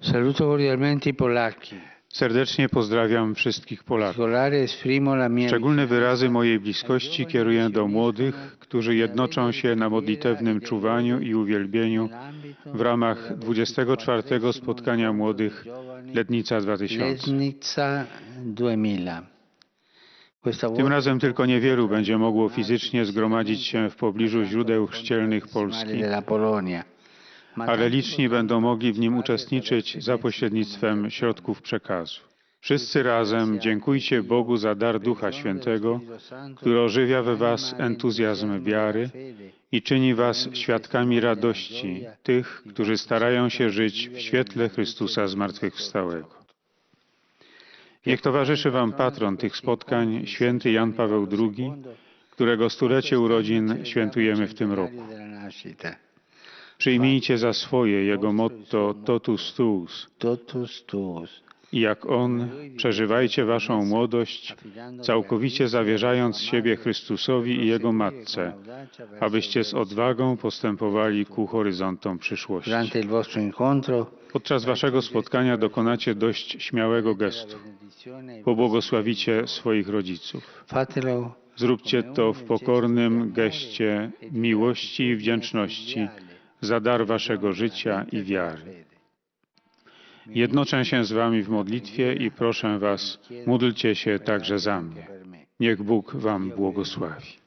Saluto cordialmente i Polacchi. Serdecznie pozdrawiam wszystkich Polaków. Szczególne wyrazy mojej bliskości kieruję do młodych, którzy jednoczą się na modlitewnym czuwaniu i uwielbieniu w ramach 24 spotkania młodych Letnica 2000. Letnica 2000. Questa Tym razem tylko niewielu będzie mogło fizycznie zgromadzić się w pobliżu źródeł chrzcielnych Polski, ale liczni będą mogli w nim uczestniczyć za pośrednictwem środków przekazu. Wszyscy razem dziękujcie Bogu za dar Ducha Świętego, który ożywia we was entuzjazm wiary i czyni was świadkami radości tych, którzy starają się żyć w świetle Chrystusa zmartwychwstałego. Niech towarzyszy wam patron tych spotkań, święty Jan Paweł II, którego stulecie urodzin świętujemy w tym roku. Przyjmijcie za swoje jego motto totus tuus Totus tuus. i jak on przeżywajcie waszą młodość, całkowicie zawierzając siebie Chrystusowi i Jego Matce, abyście z odwagą postępowali ku horyzontom przyszłości. Podczas waszego spotkania dokonacie dość śmiałego gestu. Pobłogosławicie swoich rodziców. Zróbcie to w pokornym geście miłości i wdzięczności za dar waszego życia i wiary. Jednoczę się z wami w modlitwie i proszę was, módlcie się także za mnie. Niech Bóg wam błogosławi.